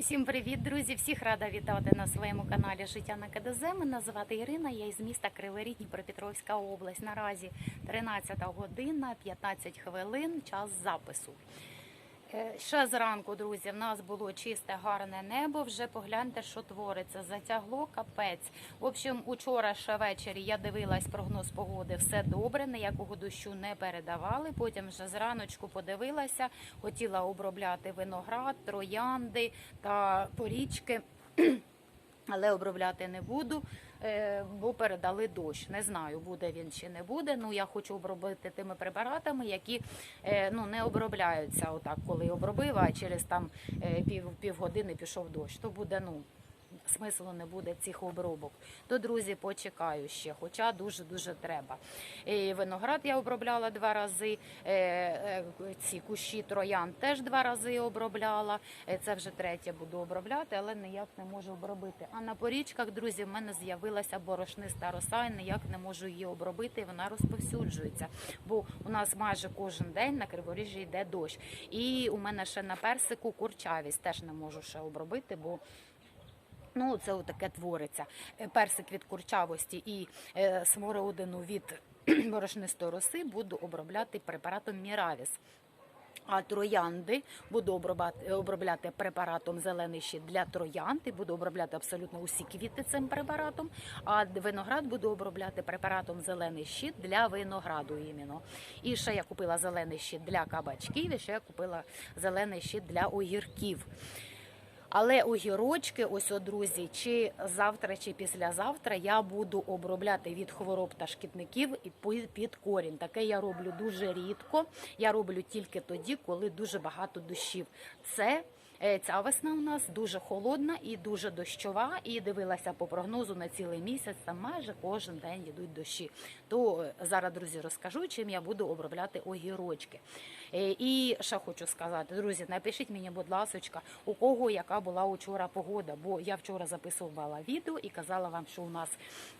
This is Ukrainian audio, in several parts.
Усім привіт, друзі! Всіх рада вітати на своєму каналі Життя на КДЗ. Мене звати Ірина. Я із міста Кривий Дніпропетровська область. Наразі 13 година, 15 хвилин, час запису. Е, Ще зранку, друзі, в нас було чисте гарне небо. Вже погляньте, що твориться. Затягло капець. В общем, учора ще ввечері я дивилась прогноз погоди. Все добре, ніякого дощу не передавали. Потім вже зраночку подивилася, хотіла обробляти виноград, троянди та порічки. Але обробляти не буду, бо передали дощ. Не знаю, буде він чи не буде. Ну я хочу обробити тими препаратами, які е, ну не обробляються. Отак, коли обробив, а через там е, пів півгодини пішов дощ. То буде ну. Смислу не буде цих обробок. То, друзі, почекаю ще, хоча дуже дуже треба. І виноград я обробляла два рази. е, е, Ці кущі троян теж два рази обробляла. Е, Це вже третє буду обробляти, але ніяк не можу обробити. А на порічках, друзі, в мене з'явилася борошниста роса, і ніяк не можу її обробити. і Вона розповсюджується. Бо у нас майже кожен день на криворіжжі йде дощ. І у мене ще на персику курчавість теж не можу ще обробити, бо. Ну, це таке твориться. Е, Персик від курчавості і е, смородину від борошнистої роси буду обробляти препаратом Міравіс. А троянди буду обробляти, обробляти препаратом зелений щит для троянди, буду обробляти абсолютно усі квіти цим препаратом. А виноград буду обробляти препаратом зелений щит для винограду іменно. І ще я купила зелений щит для кабачків, і ще я купила зелений щит для огірків. Але огірочки, ось о, друзі, чи завтра, чи післязавтра я буду обробляти від хвороб та шкідників і під корінь. Таке я роблю дуже рідко. Я роблю тільки тоді, коли дуже багато душів. Це ця весна у нас дуже холодна і дуже дощова. І дивилася по прогнозу на цілий місяць. Там майже кожен день йдуть дощі. То е, зараз, друзі, розкажу, чим я буду обробляти огірочки. Е, І ще хочу сказати, друзі, напишіть мені, будь ласочка, у кого яка була учора погода, бо я вчора записувала відео і казала вам, що у нас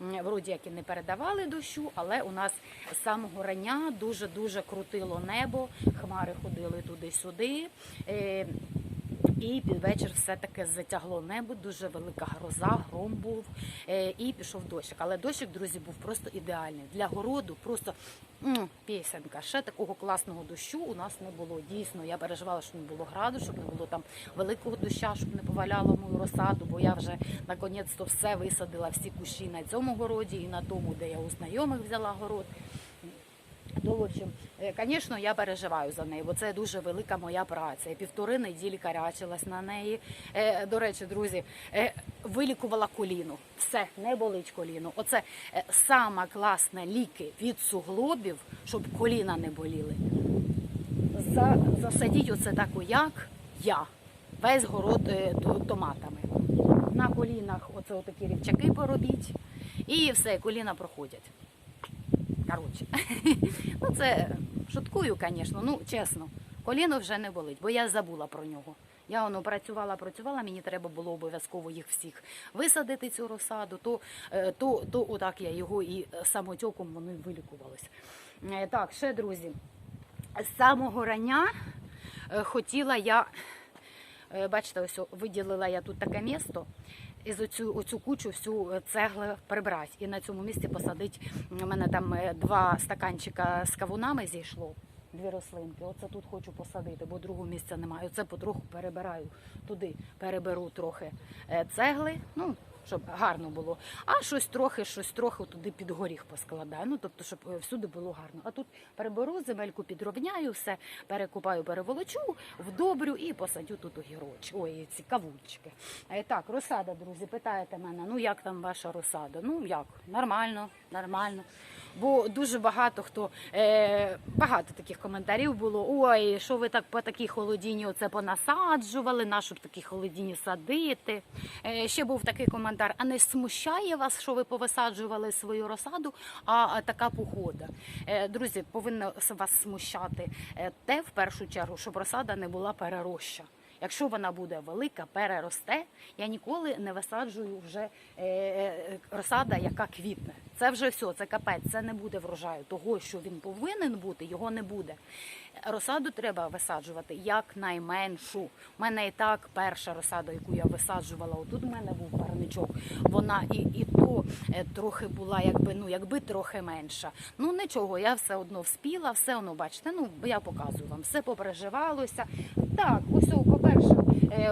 вроді як і не передавали дощу, але у нас з самого рання дуже дуже крутило небо, хмари ходили туди-сюди. І під вечір все таки затягло небо, дуже велика гроза, гром був е, і пішов дощик. Але дощик, друзі, був просто ідеальний для городу. Просто м, пісенька. Ще такого класного дощу у нас не було. Дійсно, я переживала, що не було граду, щоб не було там великого доща, щоб не поваляло мою розсаду, бо я вже наконець-то все висадила, всі кущі на цьому городі і на тому, де я у знайомих взяла город. В общем, е, звісно, я переживаю за неї, бо це дуже велика моя праця. Півтори неділі карячилась на неї. Е, До речі, друзі, е, вилікувала коліно. Все, не болить коліно. Оце сама класна ліки від суглобів, щоб коліна не боліли. За, засадіть оце таку, як я. Весь город томатами. На колінах оце отакі рівчаки поробіть. І все, коліна проходять. Коротше, ну це шуткую, звісно. Ну, чесно, коліно вже не болить, бо я забула про нього. Я воно працювала, працювала, мені треба було обов'язково їх всіх висадити цю розсаду, то, е, то, то отак я його і е, самотьоком воно вилікувалось. Е, Так, ще друзі, з самого рання хотіла я, бачите, ось виділила я тут таке місто. І оцю, оцю кучу всю е, цегли прибрати. І на цьому місці посадити. У мене там е, два стаканчика з кавунами зійшло. Дві рослинки. Оце тут хочу посадити, бо другого місця немає. Оце потроху перебираю туди, переберу трохи е, цегли, ну, щоб гарно було. А щось трохи, щось трохи туди під горіх поскладаю. Ну, тобто, щоб е, всюди було гарно. А тут переберу, земельку підровняю, все перекупаю, переволочу, вдобрю і посадю тут огірочки. Ой, ці кавучки. Так, розсада, друзі, питаєте мене, ну як там ваша розсада? Ну як, нормально, нормально. Бо дуже багато хто е, багато таких коментарів було. Ой, що ви так по такій холодіні оце понасаджували, нашу такі холодіні садити. Е, ще був такий коментар: а не смущає вас, що ви повисаджували свою розсаду, а, а така погода. Е, друзі, повинно вас смущати е, те в першу чергу, щоб розсада не була перероща. Якщо вона буде велика, переросте, я ніколи не висаджую вже е, е, розсада, яка квітне. Це вже все, це капець, це не буде врожаю. Того, що він повинен бути, його не буде. Розсаду треба висаджувати якнайменшу. У мене і так перша розсада, яку я висаджувала, отут у мене був парничок, вона і, і то е, трохи була, якби ну якби трохи менша. Ну нічого, я все одно вспіла, все одно бачите. Ну я показую вам, все попереживалося. Так, ось о, по-перше, е,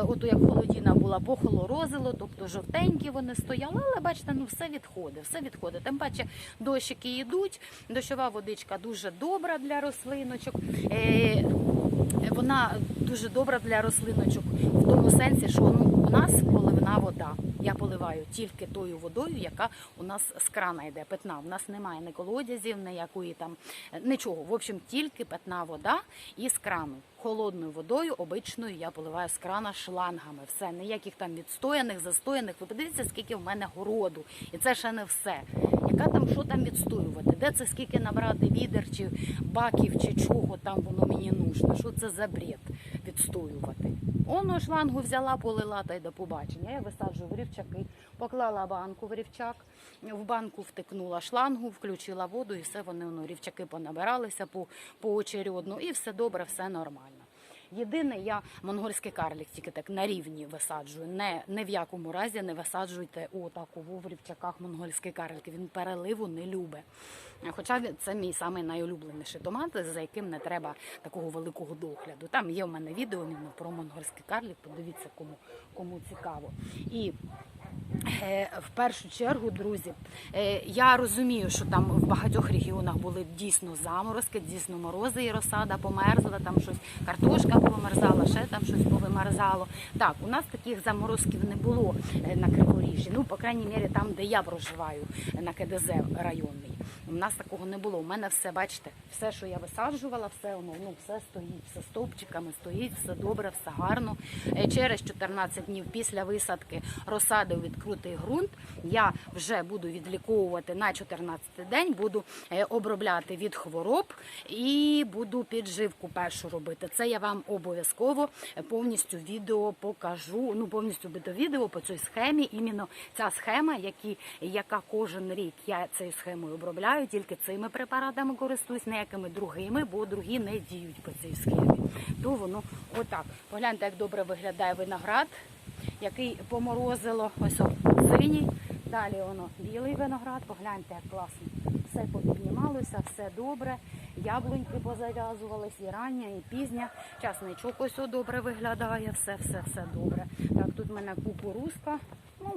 ото як холодіна була, похолорозило, тобто жовтенькі вони стояли, але бачите, ну все відходить, все відходить. Тим паче дощики йдуть, дощова водичка дуже добра для рослиночок. Е, вона дуже добра для рослиночок в тому сенсі, що ну, у нас поливна вода. Я поливаю тільки тою водою, яка у нас з крана йде, питна. У нас немає ні колодязів, ніякої там е, нічого. В общем, тільки питна вода із крану. Холодною водою, обичною я поливаю з крана шлангами. Все, ніяких там відстояних, застояних. Ви подивіться, скільки в мене городу. І це ще не все. Яка там, що там відстоювати? Де це скільки набрати відер чи баків, чи чого там воно мені нужно? Що це за бред відстоювати? Оно шлангу взяла, полила та й до побачення. Я висаджую рівчаки, поклала банку в рівчак, в банку втикнула шлангу, включила воду, і все вони воно, рівчаки понабиралися по, поочередно, і все добре, все нормально. Єдине, я монгольський карлік тільки так на рівні висаджую. Не, не в якому разі не висаджуйте отаку в рівчаках монгольський карлік. Він переливу не любить. Хоча це мій самий найулюбленіший томат, за яким не треба такого великого догляду. Там є в мене відео про монгольський карлік. Подивіться, кому, кому цікаво. І В першу чергу, друзі, е, я розумію, що там в багатьох регіонах були дійсно заморозки, дійсно морози і розсада померзла, там щось картошка померзала, ще там щось повимерзало. Так, у нас таких заморозків не було е, на Криворіжжі. Ну, по крайній мірі, там, де я проживаю, е, на КДЗ районний. У нас такого не було. У мене все, бачите, все, що я висаджувала, все воно ну, все стоїть, все стовпчиками стоїть, все добре, все гарно. Е, Через 14 днів після висадки розсади у відкритий ґрунт я вже буду відліковувати на 14 день, буду е, обробляти від хвороб і буду підживку першу робити. Це я вам обов'язково е, повністю відео покажу. Ну повністю буде відео по цій схемі. Іменно ця схема, які, яка кожен рік я цією схемою обробляю, тільки цими препаратами користуюсь, ніякими другими, бо другі не діють по цій схемі. То воно отак. Погляньте, як добре виглядає виноград, який поморозило. Ось синій. Далі воно білий виноград. Погляньте, як класно. Все попіднімалося, все добре. Яблуньки позав'язувались, і рання, і пізня. Часничок ось добре виглядає, все, все, все добре. Так, тут в мене кукурузка. Ну,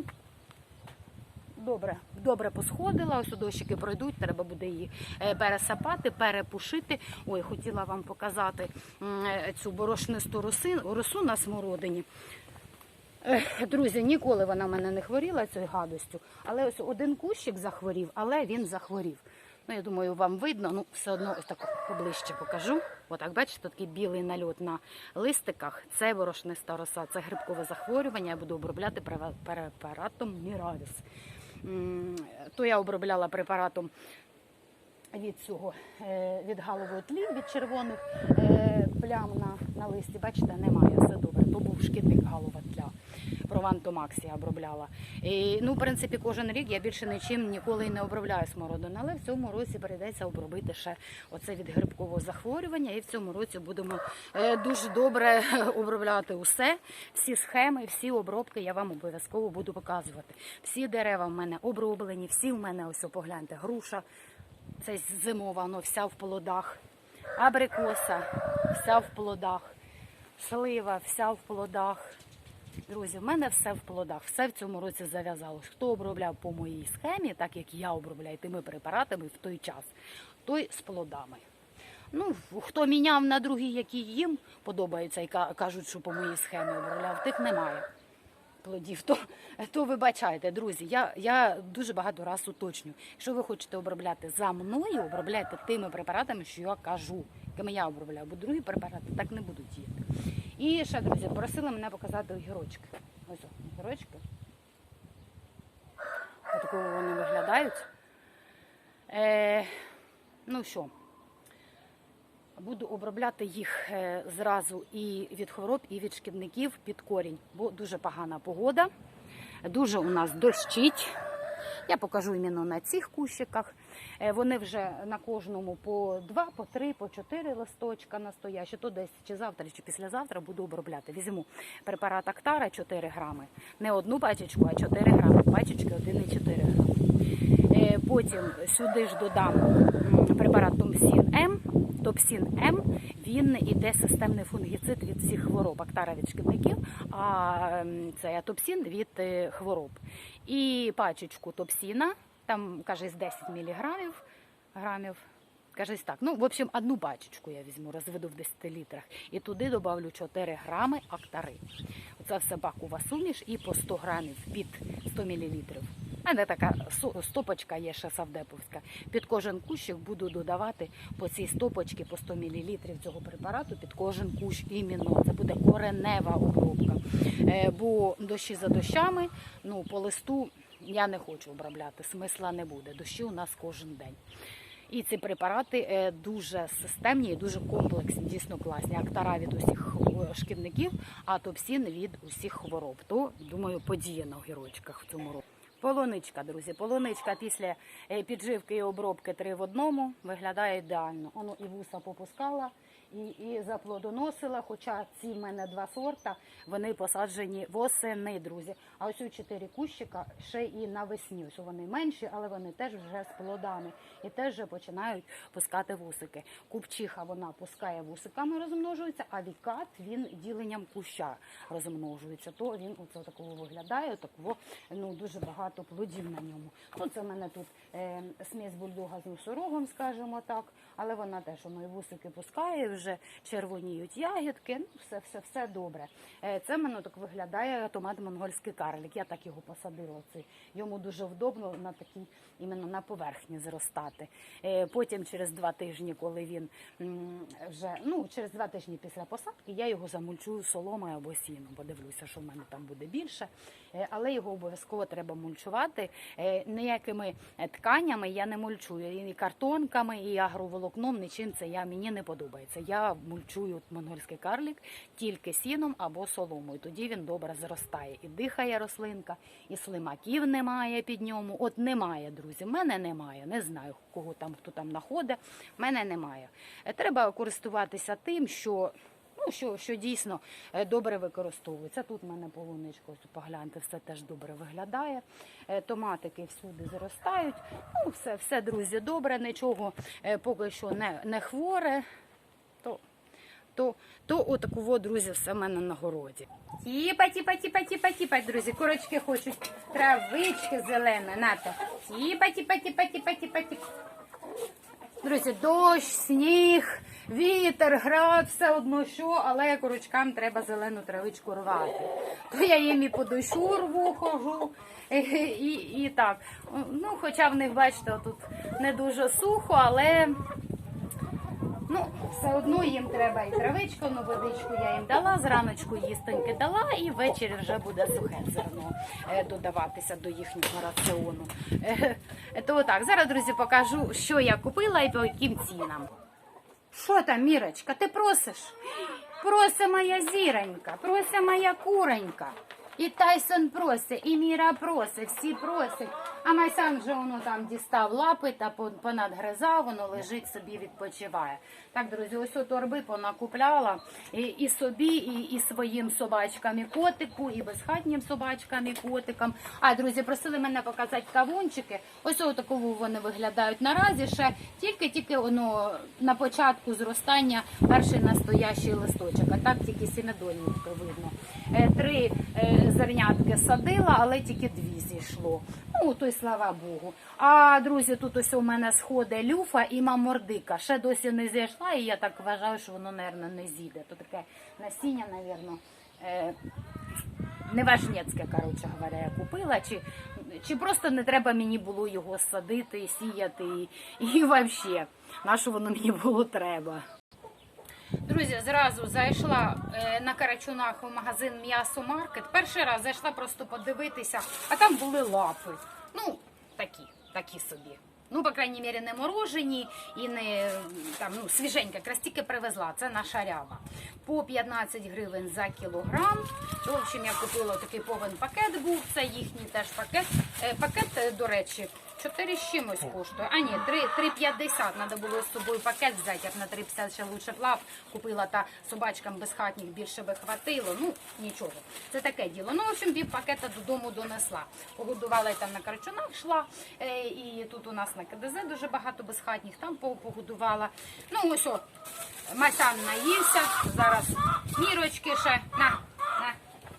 добре, добре посходила. Ось дощики пройдуть, треба буде її е, пересапати, перепушити. Ой, хотіла вам показати е, цю борошнисту роси- росу на смородині. Друзі, ніколи вона в мене не хворіла цією гадостю, але ось один кущик захворів, але він захворів. Ну, я думаю, вам видно, ну все одно ось так поближче покажу. Отак, бачите, такий білий нальот на листиках. Це борошниста роса, це грибкове захворювання. Я буду обробляти препаратом Міравіс. То я обробляла препаратом від цього е, від галової тлі, від червоних е, плям на, на листі. Бачите, немає, добре. То був шкідник галова тля. Провантомакс я обробляла. І, ну, в принципі, кожен рік я більше нічим ніколи не обробляю смородину, але в цьому році прийдеться обробити ще оце від грибкового захворювання. І в цьому році будемо е, дуже добре обробляти усе. Всі схеми, всі обробки я вам обов'язково буду показувати. Всі дерева в мене оброблені, всі в мене ось погляньте, груша. Це зимова, вся в плодах. Абрикоса вся в плодах. Слива вся в плодах. Друзі, в мене все в плодах, все в цьому році зав'язалось. Хто обробляв по моїй схемі, так як я обробляю тими препаратами в той час, той з плодами. Ну, хто міняв на другі, які їм подобаються і кажуть, що по моїй схемі обробляв, тих немає плодів, то, то вибачайте, друзі. Я, я дуже багато раз уточню. Якщо ви хочете обробляти за мною, обробляйте тими препаратами, що я кажу, якими я обробляю, бо другі препарати так не будуть діяти. І ще, друзі, просили мене показати огірочки. Ось о, огірочки. Отакого вони виглядають. Е, ну що, Буду обробляти їх е, зразу і від хвороб, і від шкідників під корінь, бо дуже погана погода. Дуже у нас дощить. Я покажу іменно на цих кущиках. Е, Вони вже на кожному по два, по три, по чотири листочка настоящі. То десь чи завтра, чи післязавтра буду обробляти. Візьму препарат Актара 4 грами. Не одну пачечку, а 4 грами. Пачечки 1,4 грами. Е, Потім сюди ж додам препарат Томсін М. Топсін М він іде системний фунгіцид від всіх хвороб, актара від шкідників, а ем, це атопсін від е, хвороб. І пачечку топсіна, там каже, з 10 міліграмів грамів. Кажись так. Ну, в общем, одну пачечку я візьму, розведу в 10 літрах. І туди додавлю 4 грами актари. Оце все бакова суміш і по 100 грамів під 100 мілілітрів. У мене така стопочка є ще савдеповська. Під кожен кущик буду додавати по цій стопочці по 100 мл цього препарату під кожен кущ іменно. Це буде коренева обробка. Е, Бо дощі за дощами, ну по листу я не хочу обробляти, смисла не буде. Дощі у нас кожен день. І ці препарати е, дуже системні і дуже комплексні, дійсно класні. Актара від усіх шкідників, а топсін від усіх хвороб. То, думаю, подія на огірочках в цьому році. Полоничка, друзі, полуничка після е, підживки і обробки три в одному виглядає ідеально. Воно і вуса попускала, і, і заплодоносила. Хоча ці в мене два сорта, вони посаджені восени, друзі. А ось у чотири кущика ще і навесні. Ось вони менші, але вони теж вже з плодами і теж вже починають пускати вусики. Купчиха вона пускає вусиками, розмножується, а вікат він діленням куща розмножується. То він оце такого виглядає, такого ну дуже багато плодів на ньому. Ну це в мене тут е, смесь бульдога з носорогом, скажімо так, але вона теж і вусики пускає, вже червоніють ягідки. Ну все, все, все добре. Е, це мене так виглядає томат монгольський карлик. Я так його посадила. Це йому дуже вдобно на такій іменно на поверхні зростати. Е, Потім через два тижні, коли він вже ну через два тижні після посадки, я його замульчую соломою або сіном. Подивлюся, що в мене там буде більше. Е, Але його обов'язково треба мульчувати. Ніякими тканями я не мульчую. І картонками, і агроволокном, нічим це я мені не подобається. Я мульчую монгольський карлик тільки сіном або соломою. Тоді він добре зростає. І дихає рослинка, і слимаків немає під ньому. От немає, друзі. Мене немає. Не знаю, кого там хто там знаходить. Мене немає. Е, Треба користуватися тим, що. Ну, що, що дійсно е, добре використовується. Тут в мене полуничка, ось погляньте, все теж добре виглядає. Е, Томатики всюди зростають. Ну, все, все, друзі, добре, нічого поки що не, не хворе. То, то, отаково, друзі, все в мене на городі. Тіпа, тіпа, тіпа, тіпа, тіпа, друзі. Курочки хочуть травички зеленої. Нате. Тіпа, тіпа, тіпа, тіпа, тіпа, тіпа. Друзі, дощ, сніг, вітер, град, все одно що, але курочкам треба зелену травичку рвати. То я їм і по дощу рву хожу, і, і так. Ну, хоча в них, бачите, тут не дуже сухо, але ну, все одно їм треба і травичку, ну водичку я їм дала, зраночку їстоньки дала, і ввечері вже буде сухе зерно е, додаватися до їхнього раціону. Е, То так, зараз, друзі, покажу, що я купила і по яким цінам. Що там, Мірочка, ти просиш? Проси моя зіронька, проси моя куронька. І Тайсон просить, і Міра просить, всі просять. А Майсан вже воно там дістав лапи та пон- понадгризав, воно лежить собі, відпочиває. Так, друзі, ось у торби понакупляла і, і собі, і, і своїм собачкам, і котику, і безхатнім собачкам, і котикам. А, друзі, просили мене показати кавунчики. Ось у такому вони виглядають наразі. Ще тільки-тільки воно на початку зростання перший настоящий листочок, а так тільки сім'ядольничка видно. Е, Три е, зернятки садила, але тільки дві зійшло. Ну, то й слава Богу. А друзі, тут ось у мене сходить люфа і мамордика. Ще досі не зійшла, і я так вважаю, що воно, мабуть, не зійде. То таке насіння, мабуть, е, неважнєцьке, коротше говоря, я купила. Чи, чи просто не треба мені було його садити, сіяти і, і взагалі, на що воно мені було треба. Друзі, зразу зайшла е, на Карачунах в магазин М'ясо Маркет. Перший раз зайшла просто подивитися, а там були лапи. Ну, такі, такі собі. Ну, по крайній мірі, не морожені і не там, ну, свіженька, якраз тільки привезла. Це наша ряба. По 15 гривень за кілограм. В общем, я купила такий повен пакет був. Це їхній теж пакет. Е, Пакет, е, до речі, 4 з чимось коштує. А ні, 3, 3,50. Треба було з собою пакет взяти. Я б на 3,50 ще лучше плав. Купила та собачкам безхатніх більше би хватило. Ну, нічого. Це таке діло. Ну, в общем, пів пакета додому донесла. Погодувала і там на карчунах йшла. Е, І тут у нас на КДЗ дуже багато безхатніх. Там погодувала. Ну, ось о, Масян наївся. Зараз мірочки ще. На, на,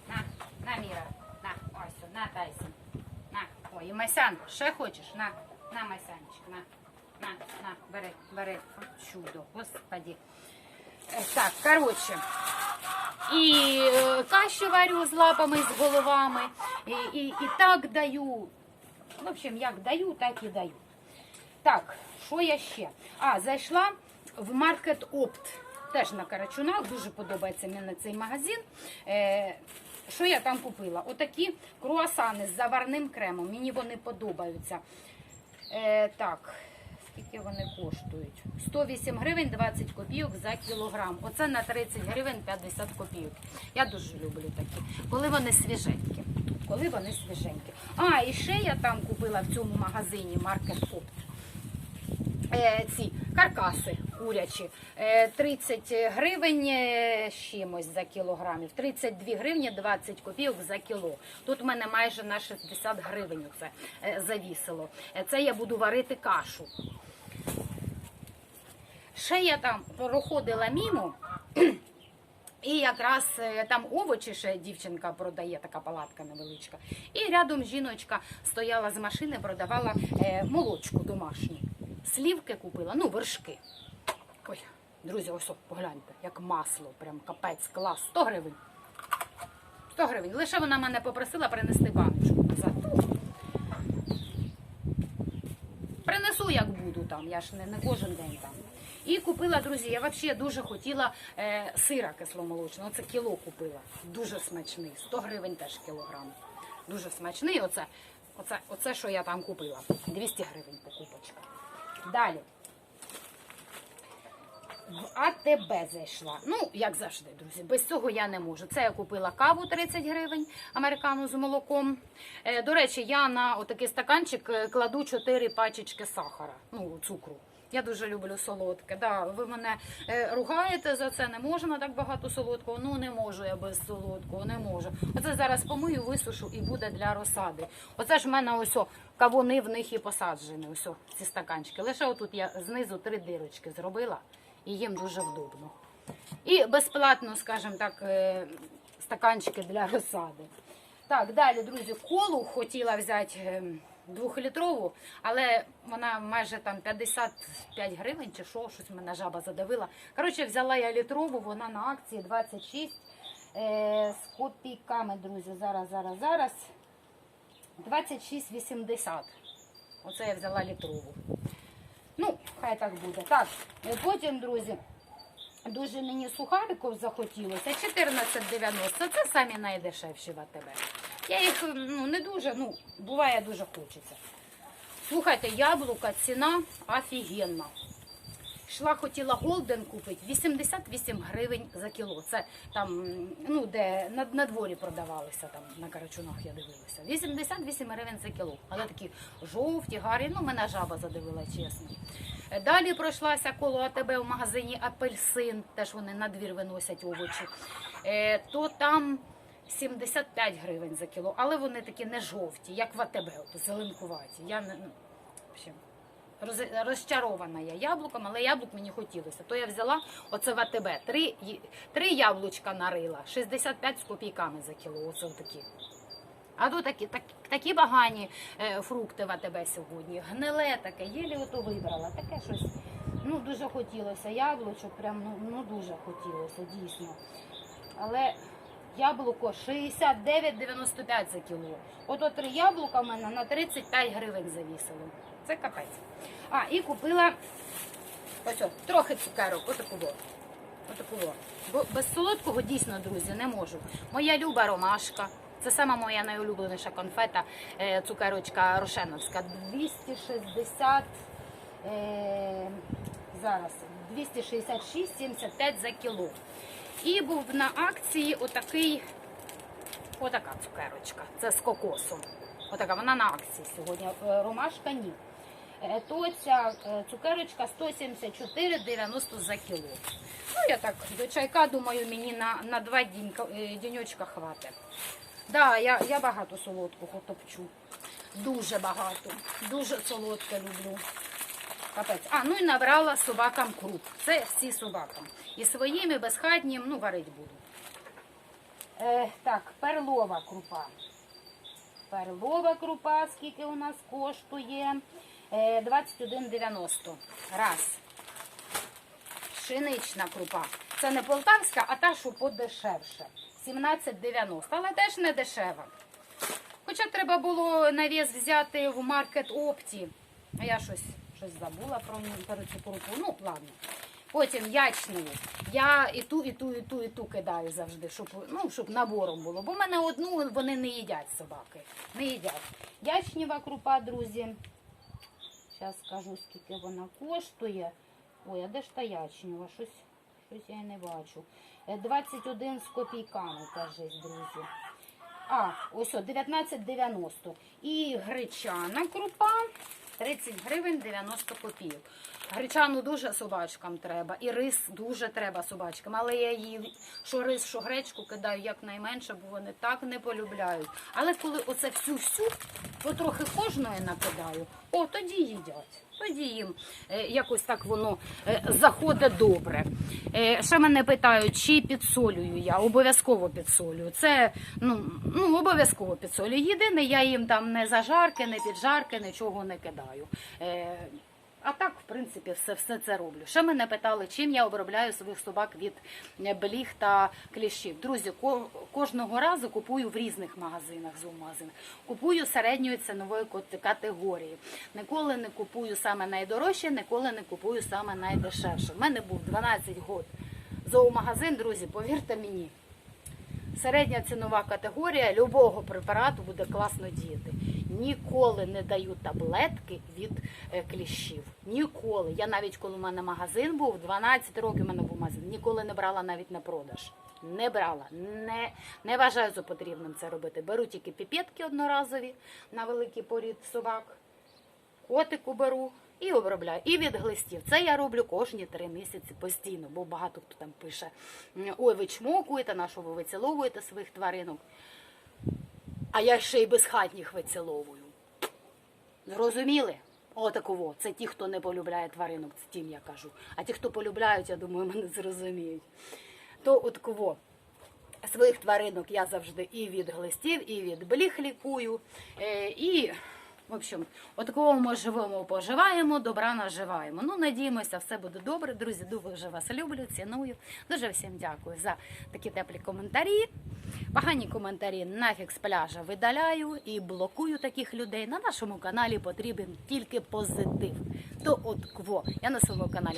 на, на, Міра. На, ось, о, на, Тайсон. На. Масян, ще хочеш? На, на, Масянчик, на, на, на, бери, бери. О, Чудо, господи. Е, Так, коротше. І е, кашу варю з лапами, з головами. І, і, і так даю. В общем, як даю, так і даю. Так, що я ще? А, зайшла в маркет Опт. Теж на Карачунах. Дуже подобається мені цей магазин. Що я там купила? Отакі круасани з заварним кремом. Мені вони подобаються. Е, так, скільки вони коштують? 108 гривень 20 копійок за кілограм. Оце на 30 гривень 50 копійок. Я дуже люблю такі. Коли вони свіженькі. Коли вони свіженькі. А, і ще я там купила в цьому магазині Market е, ці каркаси курячі. Е, 30 гривень е, чимось за кілограмів, 32 гривні 20 копійок за кіло. Тут в мене майже на 60 гривень це е, завісило. Е, Це я буду варити кашу. Ще я там проходила мімо. І якраз е, там овочі ще дівчинка продає, така палатка невеличка. І рядом жіночка стояла з машини, продавала е, молочку домашню. Слівки купила, ну, вершки. Ой, друзі, ось погляньте, як масло, прям капець, клас, 100 гривень. 100 гривень. Лише вона мене попросила принести баночку назад. Принесу, як буду там, я ж не, не кожен день там. І купила, друзі, я взагалі дуже хотіла е, сира кисломолочного. Оце кіло купила. Дуже смачний. 100 гривень теж кілограм. Дуже смачний. Оце, оце, оце що я там купила. 200 гривень покупочка. Далі. В АТБ зайшла. Ну, як завжди, друзі, без цього я не можу. Це я купила каву 30 гривень, американу з молоком. Е, до речі, я на отакий стаканчик е, кладу 4 пачечки сахара, ну, цукру. Я дуже люблю солодке. Да, ви мене е, ругаєте за це, не можна так багато солодкого. Ну не можу я без солодкого, не можу. Оце зараз помию, висушу і буде для розсади. Оце ж в мене ось кавуни в них і посаджені. Ось ці стаканчики. Лише отут я знизу три дирочки зробила і їм дуже вдобно. І безплатно, скажімо так, е, стаканчики для розсади. Так, далі, друзі, колу хотіла взяти е, двохлітрову, але вона майже там 55 гривень чи що, щось мене жаба задавила. Коротше, взяла я літрову, вона на акції 26 е, з копійками, друзі. Зараз, зараз, зараз. 26,80. Оце я взяла літрову. Ну, хай так буде. Так, е, потім, друзі, дуже мені сухариків захотілося. 14,90. Це самі найдешевші в АТБ. Я їх ну, не дуже, ну, буває дуже хочеться. Слухайте, яблука, ціна офігенна. Йшла, хотіла голден купити 88 гривень за кіло. Це там, ну де на, на дворі продавалися там на карачунах, я дивилася. 88 гривень за кіло. Але такі жовті, гарні. Ну, мене жаба задивила, чесно. Далі пройшлася коло АТБ в магазині апельсин, теж вони на двір виносять овочі. Е, то там 75 гривень за кіло, але вони такі не жовті, як в АТБ, зеленкуваті. Я не ну, в роз- розчарована я яблуком, але яблук мені хотілося. То я взяла оце в АТБ. Три, три яблучка нарила, 65 з копійками за кіло. Оце такі. А тут такі, так, такі багані е, фрукти в АТБ сьогодні. Гниле таке, єлі ото вибрала. Таке щось. Ну, дуже хотілося яблучок, прям ну, ну дуже хотілося, дійсно. Але яблуко 69,95 за кіло. Ото три яблука в мене на 35 гривень завісило. Це капець. А, і купила ось, трохи цукерок, отаку. Отаку. Бо без солодкого дійсно, друзі, не можу. Моя люба ромашка. Це сама моя найулюбленіша конфета, е, цукерочка Рошеновська. 260, е, зараз, 266,75 за кіло. І був на акції отакий, отака цукерочка. Це з кокосом. Отака, вона на акції сьогодні. Е, Ромашка ні. Е, То ця е, цукерочка 174,90 за кіло. Ну, я так до чайка, думаю, мені на, на два е, діньочка хватить. Да, я, я багато солодкого топчу. Дуже багато. Дуже солодке люблю. Капець. А, ну і набрала собакам круп. Це всі собакам. І своїм, і безхатнім, ну, варить буду. Е, так, перлова крупа. Перлова крупа, скільки у нас коштує? Е, 21,90. Раз. Пшенична крупа. Це не полтавська, а та, що подешевше. 17,90. Але теж не дешева. Хоча треба було навіс взяти в маркет опті. А я щось, щось забула про, про цю крупу. Ну, ладно. Потім ячневу. Я і ту, і ту, і ту, і ту кидаю завжди, щоб, ну, щоб набором було. Бо в мене одну вони не їдять собаки. Не їдять. Ячнєва крупа, друзі. Зараз скажу, скільки вона коштує. Ой, а де ж та ячнюва? Щось, щось я й не бачу. Е, 21 з копійками, кажись, друзі. А, ось о, 19,90. І гречана крупа 30 гривень 90 копійок. Гречану дуже собачкам треба, і рис дуже треба собачкам. Але я її що рис, що гречку кидаю якнайменше, бо вони так не полюбляють. Але коли оце всю-всю, потрохи кожної накидаю, о, тоді їдять. Тоді їм е, якось так воно е, заходить добре. Е, ще мене питають, чи підсолюю я. Обов'язково підсолюю. Це ну, ну обов'язково підсолюю. Єдине, я їм там не зажарки, не піджарки, нічого не кидаю. А так, в принципі, все, все це роблю. Ще мене питали, чим я обробляю своїх собак від е, бліг та кліщів. Друзі, кожного разу купую в різних магазинах, зоомагазинах. Купую середньої цінової категорії. Ніколи не купую саме найдорожче, ніколи не купую саме найдешевше. У мене був 12 років зоомагазин, друзі, повірте мені. Середня цінова категорія любого препарату буде класно діяти. Ніколи не даю таблетки від е, кліщів. Ніколи. Я навіть коли в мене магазин був, 12 років у мене був магазин, ніколи не брала навіть на продаж. Не брала, не, не вважаю за потрібним це робити. Беру тільки піпетки одноразові на великий порід собак котику беру і обробляю. І від глистів. Це я роблю кожні три місяці постійно, бо багато хто там пише: ой, ви чмокуєте, на що ви виціловуєте своїх тваринок. А я ще й безхатніх виціловую. Зрозуміли? Отаково. Це ті, хто не полюбляє тваринок, це тім я кажу. А ті, хто полюбляють, я думаю, мене зрозуміють. То от кого? Своїх тваринок я завжди і від глистів, і від бліх лікую. Е, і, в общем, от такого ми живемо, поживаємо, добра наживаємо. Ну, надіємося, все буде добре. Друзі, дуже вас люблю, ціную. Дуже всім дякую за такі теплі коментарі. Погані коментарі нафіг з пляжа видаляю і блокую таких людей. На нашому каналі потрібен тільки позитив. То от кво. Я на своєму каналі